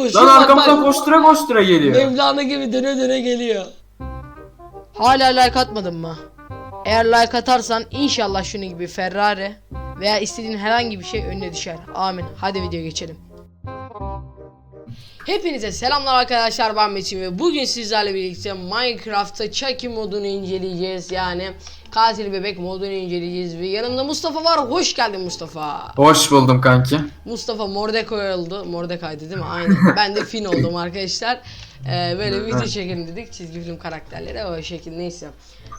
Koşuyor Lan bak, arkamızdan bak. koştura koştura geliyor. Mevlana gibi döne döne geliyor. Hala like atmadın mı? Eğer like atarsan inşallah şunun gibi Ferrari veya istediğin herhangi bir şey önüne düşer. Amin. Hadi video geçelim. Hepinize selamlar arkadaşlar ben Metin ve bugün sizlerle birlikte Minecraft'ta Chucky modunu inceleyeceğiz. Yani katil bebek modunu inceleyeceğiz ve yanımda Mustafa var. Hoş geldin Mustafa. Hoş buldum kanki. Mustafa Mordecai oldu. Mordecai'di değil mi? Aynen. Ben de Finn oldum arkadaşlar. Ee, böyle video çekelim dedik. Çizgi film karakterleri o şekilde neyse.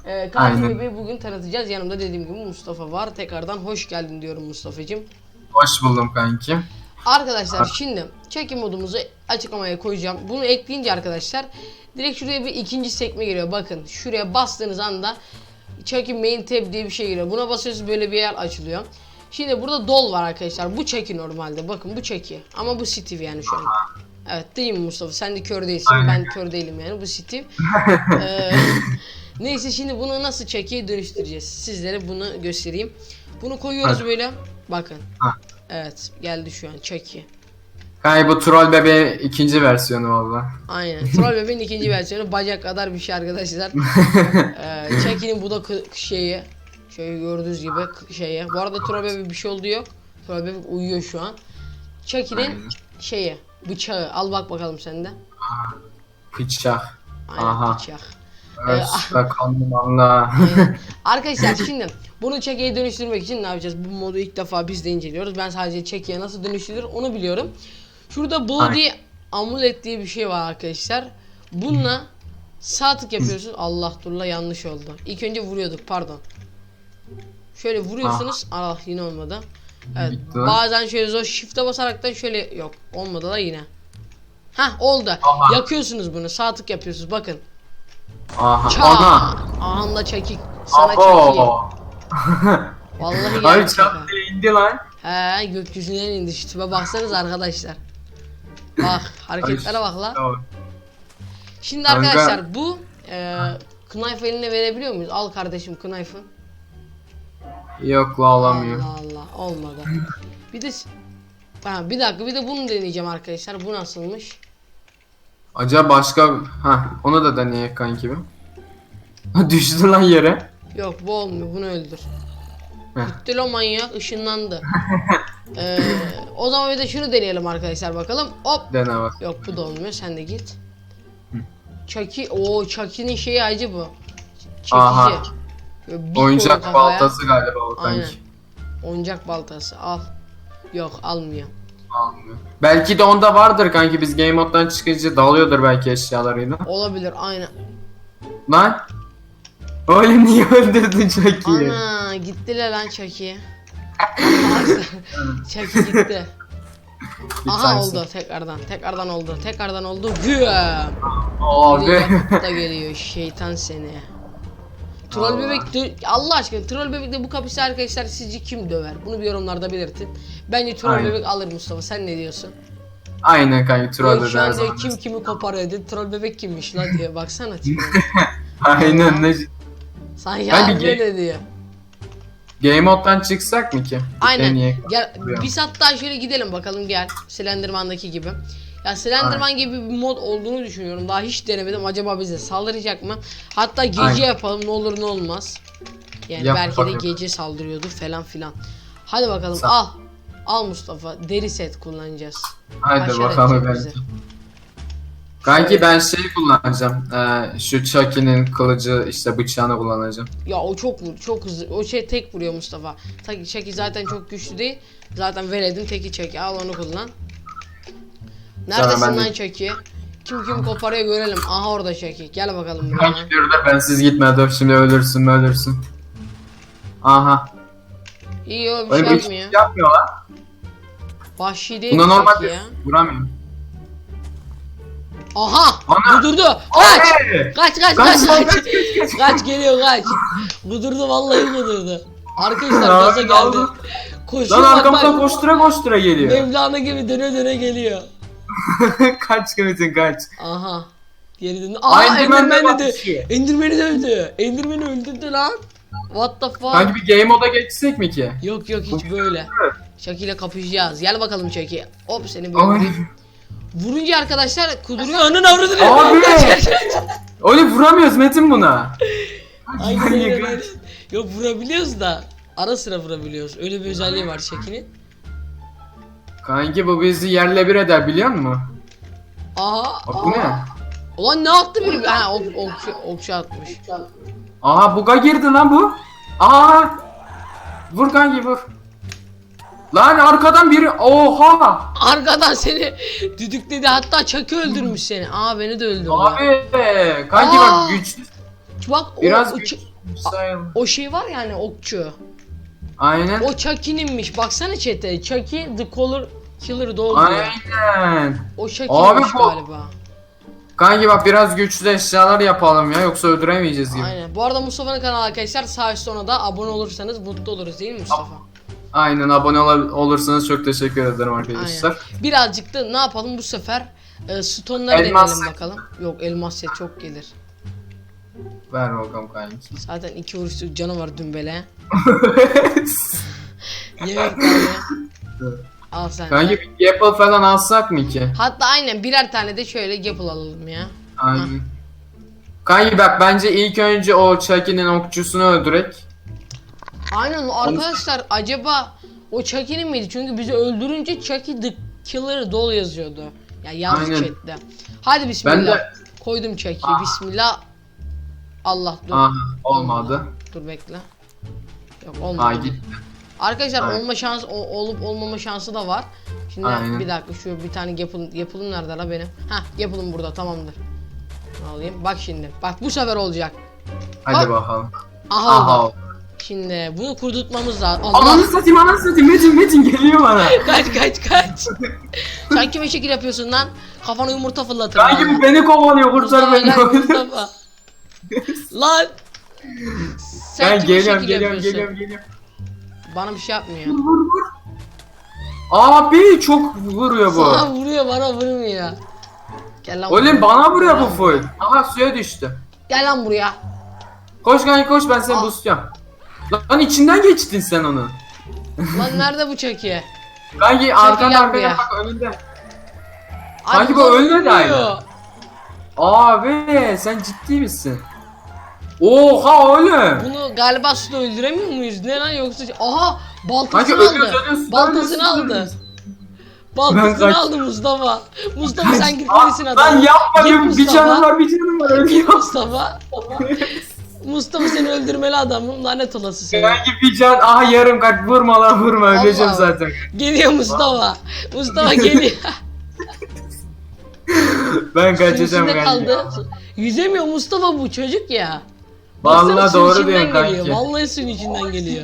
Ee, katil Aynen. bebeği bugün tanıtacağız. Yanımda dediğim gibi Mustafa var. Tekrardan hoş geldin diyorum Mustafa'cığım. Hoş buldum kanki. Arkadaşlar şimdi çekim modumuzu açıklamaya koyacağım. Bunu ekleyince arkadaşlar direkt şuraya bir ikinci sekme geliyor. Bakın şuraya bastığınız anda çekim main tab diye bir şey geliyor. Buna basıyorsunuz böyle bir yer açılıyor. Şimdi burada dol var arkadaşlar. Bu çeki normalde. Bakın bu çeki. Ama bu Steve yani şu an. Evet değil mi Mustafa? Sen de kör değilsin. Aynen. Ben kör değilim yani. Bu Steve. Ee, neyse şimdi bunu nasıl çekiye dönüştüreceğiz? Sizlere bunu göstereyim. Bunu koyuyoruz Hadi. böyle. Bakın. Ha. Evet geldi şu an çeki. Kanki bu troll bebeği ikinci versiyonu valla. Aynen. Troll bebeğin ikinci versiyonu bacak kadar bir şey arkadaşlar. ee, Chucky'nin bu da şeyi. Şöyle gördüğünüz gibi şeye. Bu arada troll bebek bir şey oldu yok. Troll bebek uyuyor şu an. Chucky'nin şeyi. Bıçağı. Al bak bakalım sen de. Bıçak. Aynen Aha. bıçak. Allah. Aynen. Arkadaşlar şimdi bunu Chucky'ye dönüştürmek için ne yapacağız? Bu modu ilk defa biz de inceliyoruz. Ben sadece Chucky'ye nasıl dönüştürülür onu biliyorum. Şurada Bloody Amulet diye bir şey var arkadaşlar. Bununla sağ tık yapıyorsunuz. Allah durla yanlış oldu. İlk önce vuruyorduk pardon. Şöyle vuruyorsunuz. Allah yine olmadı. Evet. Bitti. Bazen şöyle zor shift'e basaraktan şöyle yok. Olmadı da yine. Hah oldu. Aha. Yakıyorsunuz bunu. Sağ tık yapıyorsunuz. Bakın. Aha. Ça. Aha. Ahanda çekik. Sana. Abo. Vallahi Abi gerçekten. çat diye indi lan. He gökyüzünden indi şu tipe baksanız arkadaşlar. Bak hareketlere bak la. Tamam. Şimdi Kanka. arkadaşlar bu e, knife eline verebiliyor muyuz? Al kardeşim knife'ı. Yok la alamıyor. Allah Allah olmadı. Bir de ha, bir dakika bir de bunu deneyeceğim arkadaşlar. Bu nasılmış? Acaba başka... Ha onu da deneyek kanki bir. Ha, Düştü lan yere. Yok bu olmuyor bunu öldür. Heh. Gitti lan manyak ışınlandı. Ee, o zaman bir de şunu deneyelim arkadaşlar bakalım. Hop Dene bak. Yok bu da olmuyor. Sen de git. Chucky, o Chucky'nin şeyi acı bu. Çekici. Aha. Bir Oyuncak baltası galiba o Aynen. kanki. Oyuncak baltası al. Yok almıyor. Almıyor. Belki de onda vardır kanki biz game moddan çıkınca dalıyordur belki eşyalarıyla. Olabilir aynen. Lan. Oğlum niye öldürdün iyi? Ana gittiler lan Chucky. Chucky gitti. Bir Aha tanesi. oldu tekrardan. Tekrardan oldu. Tekrardan oldu. Güya. Abi. da geliyor şeytan seni. Troll Allah. bebek dö- Allah aşkına troll bebekle bu kapısı arkadaşlar sizce kim döver? Bunu bir yorumlarda belirtin. Bence troll Aynen. bebek alır Mustafa. Sen ne diyorsun? Aynen kanki troll Yok, şu her an zaman. diyor, kim kimi koparıyor dedi. Troll bebek kimmiş la diyor. Baksana tipe. Aynen ne Sanki Ben bir ge- öyle diyor. game moddan çıksak mı ki? Aynen. Deneyek. Gel Buyurun. saat daha şöyle gidelim bakalım gel. Slenderman'daki gibi. Ya Slenderman gibi bir mod olduğunu düşünüyorum. Daha hiç denemedim. Acaba bize saldıracak mı? Hatta gece Aynen. yapalım ne olur ne olmaz. Yani Yap belki bakalım. de gece saldırıyordur falan filan. Hadi bakalım Sa- al. Al Mustafa. Deri set kullanacağız. Hadi Haşer bakalım edecek belki. bizi. Kanki ben şey kullanacağım. Ee, şu Chucky'nin kılıcı işte bıçağını kullanacağım. Ya o çok vur- çok hızlı. O şey tek vuruyor Mustafa. Taki çeki zaten çok güçlü değil. Zaten veredim teki çeki. Al onu kullan. Neredesin de- lan çeki? Kim kim koparıyor görelim. Aha orada çeki. Gel bakalım buraya. Kanki dur ben siz gitme dur şimdi ölürsün mü ölürsün. Aha. İyi o bir Öyle şey yapmıyor. şey yapmıyor lan. Vahşi değil Buna normal ya? vuramıyorum. Aha! Ana! Kudurdu. Kaç! Kaç kaç Kaç kaç kaç. geliyor kaç. Kudurdu vallahi kudurdu. Arkadaşlar gaza geldi. Koşuyor Lan bak arkamızdan bak. koştura koştura geliyor. Mevlana gibi döne döne geliyor. kaç kılıcın kaç. Aha. Geri döndü. Aa Enderman de Enderman'i dövdü. Enderman'i öldürdü lan. What the fuck? Kanki bir game moda geçsek mi ki? Yok yok hiç böyle. Chucky ile kapışacağız. Gel bakalım Chucky. Hop seni bir. Vurunca arkadaşlar kuduruyor. Anın avradını. Abi! Öyle vuramıyoruz Metin buna. Aynen aynen. Yok vurabiliyoruz da ara sıra vurabiliyoruz. Öyle bir özelliği var Şeki'nin. Kanki bu bizi yerle bir eder biliyor musun? Aha. Bak bu ne? Ulan ne attı biri? Ha ok, okçu, okçu atmış. Aha buga girdi lan bu. Aha. Vur kanki vur. Lan arkadan biri oha. Arkadan seni düdükledi hatta Çakı öldürmüş seni. Aa beni de öldürdü. Abi kanki Aa. bak güçlü Bak o, biraz o, güçlü sayılır. o şey var yani okçu. Aynen. O Chucky'ninmiş. Baksana chat'e. Chucky the Color Killer diyor. Aynen. O Chucky'ninmiş Abi bu- galiba. Kanki bak biraz güçlü eşyalar yapalım ya yoksa öldüremeyeceğiz gibi. Aynen. Bu arada Mustafa'nın kanalı arkadaşlar sağ üstte ona da abone olursanız mutlu oluruz değil mi Mustafa? Aynen abone ol- olursanız çok teşekkür ederim arkadaşlar. Birazcık da ne yapalım bu sefer? E, stone'ları Elmas deneyelim set. bakalım. Yok elmas set çok gelir. Ver bakalım kanki. Zaten iki vuruşluk canı var dümbele. Yemek. Al sen. de. bir apple falan alsak mı ki? Hatta aynen birer tane de şöyle gapple alalım ya. Aynen. Kanki bak bence ilk önce o Chucky'nin okçusunu öldürek. Aynen arkadaşlar acaba o Chucky'nin miydi? Çünkü bizi öldürünce Chucky the Killer Doll yazıyordu. Ya yazdı Aynen. chatte. Hadi bismillah. Ben de- Koydum Chucky'yi bismillah. Allah dur. Aha olmadı. Dur bekle. Yok olmadı. Aa gitti. Arkadaşlar Aynen. olma şansı o- olup olmama şansı da var. Şimdi Aynen. bir dakika şu bir tane yapılım yapılım nerede la benim? Ha yapılım burada tamamdır. Alayım. Bak şimdi. Bak bu sefer olacak. Hadi Bak. bakalım. Aha, Aha. oldu. Şimdi bunu kurdurtmamız lazım. Allah. Ananı satayım ananı satayım Metin Metin geliyor bana. kaç kaç kaç. Sen kime şekil yapıyorsun lan? Kafana yumurta fırlatırım. Kanki lan. bu beni kovalıyor kurtar beni. lan. Sen Ben kime geliyorum şekil geliyorum yapıyorsun? geliyorum geliyorum. Bana bir şey yapmıyor. Vur vur. Abi çok vuruyor bu. Sana vuruyor bana vurmuyor. Gel lan Oğlum buraya. bana vuruyor bu full. Aha suya düştü. Gel lan buraya. Koş kanki koş ben seni Al. Lan içinden geçtin sen onu. Lan nerede bu çeki? Kanki arkana buraya. bak önünde. Sanki bu ölmedi hala. Abi sen ciddi misin? Oha oğlum. Bunu galiba suda öldüremiyor muyuz? Ne lan yoksa... Aha! Kanki Baltasını ölüyoruz aldı. ölüyoruz. Baltasını aldı. ölüyoruz. Baltasını kaç- aldı Mustafa. Mustafa sen gitmelisin Lan adam. yapma Git bir, bir Mustafa. canım var bir canım var Git ölüyor. Mustafa. Mustafa seni öldürmeli adamım. Lanet olası seni. Kanki bir can aha yarım kalp vurma lan vurma öleceğim Allah. zaten. Geliyor Mustafa. Mustafa geliyor. Ben kaçacağım kanki. kaldı. Yüzemiyor Mustafa bu çocuk ya. Vallahi Baksana doğru diyorsun geliyor. kanki. Vallahi suyun içinden geliyor.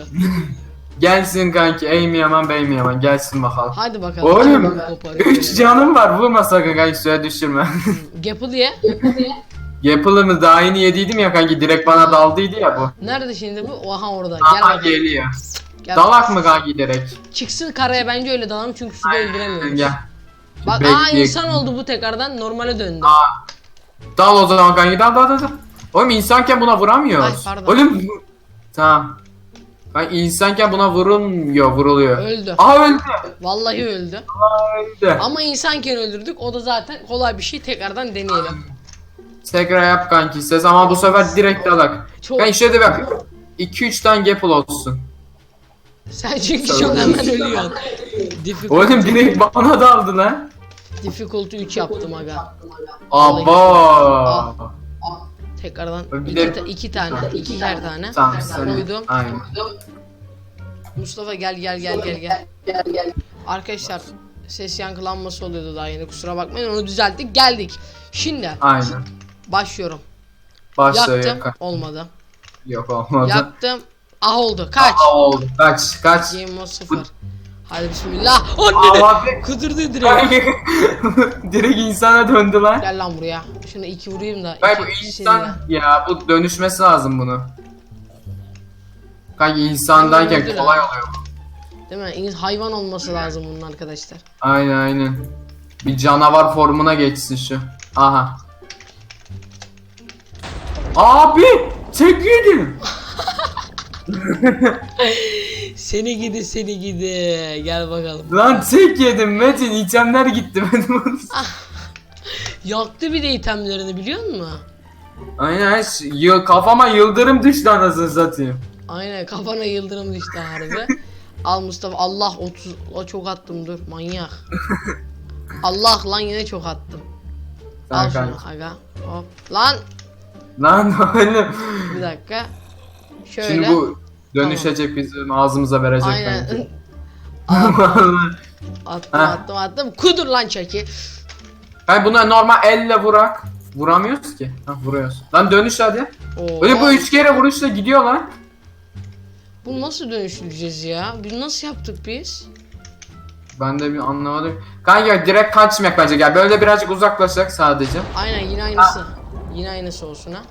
Gelsin kanki ey mi yaman bey mi yaman gelsin bakalım. Hadi bakalım. Oğlum Hadi koparıyor. 3 canım var vurma sakın kanki suya düşürme. Gapı diye. Yapılımı daha yeni yediydim ya kanki direkt bana daldıydı ya bu. Nerede şimdi bu? Oha orada. Gel Aha bakalım. geliyor. Gel. Dalak mı kanki direkt? Çıksın karaya bence öyle dalalım çünkü suda öldüremiyoruz. Gel. Bak aa Bekleye- insan oldu bu tekrardan normale döndü. Dal o zaman kanki dal dal dal. dal. Oğlum insanken buna vuramıyoruz. Ay, pardon. Oğlum tamam. Kanki insanken buna vurulmuyor vuruluyor. Öldü. Aha öldü. Vallahi öldü. öldü. Ama insanken öldürdük. O da zaten kolay bir şey. Tekrardan deneyelim. Tekrar yap kanki ses ama bu sefer direkt dalak. Çok Kanki şöyle bak. 2-3 tane gapple olsun. sen çünkü çok hemen ölüyorsun. Oğlum direkt bana daldı lan. difficulty 3 yaptım aga. Aba. Tekrardan Bir iki, de- ta- iki tane, iki her tane. Tamam. Koydum. Aynen. Mustafa gel gel gel gel gel. Arkadaşlar ses yankılanması oluyordu daha yeni kusura bakmayın onu düzelttik geldik. Şimdi Aynen. Başlıyorum. Başla Yaktım yok. olmadı. Yok olmadı. Yaktım. Ah oldu. Kaç? Aa, oldu. Kaç kaç. Game mode 0. Hadi bismillah. Anne Abi. Kudurdu direkt. Direkt insana döndü lan. Gel lan buraya. Şunu iki vurayım da. Kanki bu insan ya bu dönüşmesi lazım bunu. Kanki insandayken Öldü lan. kolay oluyor. bu. Değil mi? Hayvan olması lazım bunun arkadaşlar. Aynen aynen. Bir canavar formuna geçsin şu. Aha. Abi tek yedim. Seni gidi seni gidi. Gel bakalım. Lan tek yedim Metin itemler gitti benim. Yaktı bir de itemlerini biliyor musun? Aynen ş- yı- kafama yıldırım düştü anasını satayım. Aynen kafana yıldırım düştü harbi. Al Mustafa Allah 30 la çok attım dur manyak. Allah lan yine çok attım. Al şunu kanka. aga. Hop. Lan Lan oğlum. bir dakika. Şöyle. Şimdi bu dönüşecek bizim ağzımıza verecek Aynen. Al, attım Ha. attım attım. Kudur lan çeki. Hayır buna normal elle vurak. Vuramıyoruz ki. Ha vuruyoruz. Lan dönüş hadi. Oo. Öyle bu üç kere vuruşla gidiyor lan. Bu nasıl dönüştüreceğiz ya? Bunu nasıl yaptık biz? Ben de bir anlamadım. Kanka direkt kaçmayak bence gel. Böyle birazcık uzaklaşacak sadece. Aynen yine aynısı. Yine aynısı olsun ha.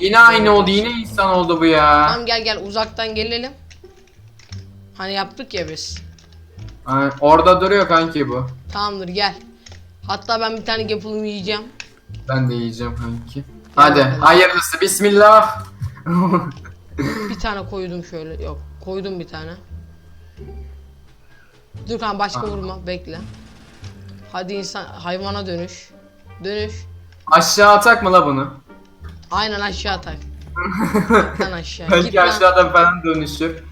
Yine aynı oldu. Yine insan oldu bu ya. Tamam gel gel uzaktan gelelim. Hani yaptık ya biz. Ay, orada duruyor kanki bu. Tamamdır gel. Hatta ben bir tane yapılımı yiyeceğim. Ben de yiyeceğim kanki. Hadi hayırlısı bismillah. Bir tane koydum şöyle. Yok koydum bir tane. Dur kan başka vurma bekle. Hadi insan hayvana dönüş. Dönüş. Aşağı atak mı la bunu? Aynen aşağı tak. Lan aşağı. Git Belki lan. aşağıda falan dönüşür.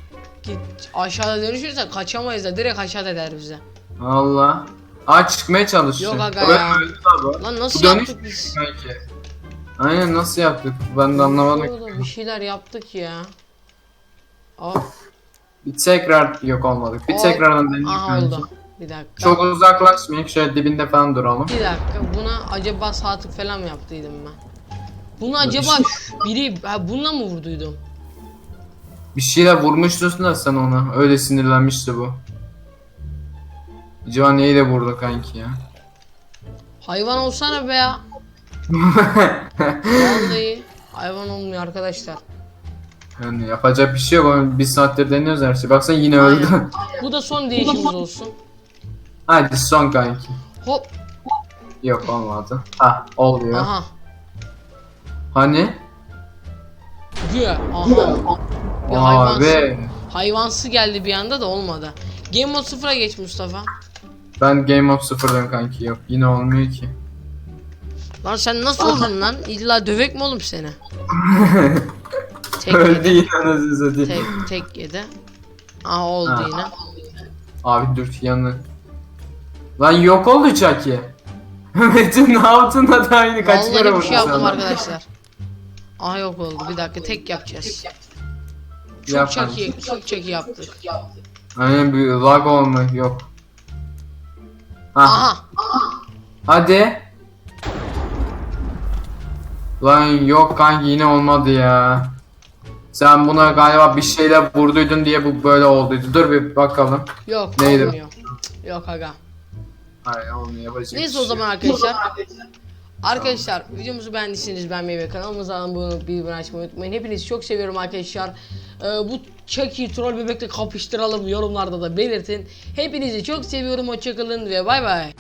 Git. Aşağıda dönüşürse kaçamayız da direkt aşağı eder bize. Allah. Aa çıkmaya çalışıyor. Yok aga Öyle ya. öldü la bu. Lan nasıl Bu dönüş yaptık biz? Kanki. Aynen nasıl yaptık? Ben de anlamadım. Orada bir şeyler yaptık ya. Of. Bir tekrar yok olmadık. Bir Hop. tekrardan deneyelim Aha kanki. oldu. Bir dakika. Çok uzaklaşmayayım. Şöyle dibinde falan duralım. Bir dakika. Buna acaba sağ tık falan mı yaptıydım ben? Bunu acaba şu- biri ha bununla mı vurduydum? Bir şeyler vurmuştun da sen ona. Öyle sinirlenmişti bu. Acaba neyi de vurdu kanki ya? Hayvan olsana be ya. Vallahi hayvan olmuyor arkadaşlar. yani yapacak bir şey yok. Oğlum Bir saattir deniyoruz her şeyi. Baksana yine öldü. Aynen. Bu da son değişimiz olsun. Hadi son kanki. Hop. Yok olmadı. Ha oluyor. Aha. Hani? Güya. Aha. Bir hayvansı, Abi. hayvansı geldi bir anda da olmadı. Game mode 0'a geç Mustafa. Ben Game of sıfırdan kanki yok. Yine olmuyor ki. Lan sen nasıl oldun lan? İlla dövek mi oğlum seni? Tek Öldü yedi. yine anasını satayım. Tek, tek yedi. Aha oldu Ha. yine. Abi dur yanı. Lan yok oldu Chucky. Metin ne yaptın da da aynı kaç kere Vallahi bir vurdun şey yaptım arkadaşlar. Aha yok oldu. Bir dakika tek yapacağız. Çok Yap çok iyi, çok çok iyi yaptık. Aynen bir lag olma yok. Ha Aha. hadi. Lan yok kanki yine olmadı ya. Sen buna galiba bir şeyler vurduydun diye bu böyle olduydu. Dur bir bakalım. Yok Neydi? olmuyor. Cık, Yok aga. Hayır Neyse şey o zaman arkadaşlar. Arkadaşlar videomuzu beğendiyseniz beğenmeyi ve kanalımıza abone olup bildirim açmayı unutmayın. Hepinizi çok seviyorum arkadaşlar. Ee, bu Chucky troll bebekle kapıştıralım yorumlarda da belirtin. Hepinizi çok seviyorum. Hoşçakalın ve bay bay.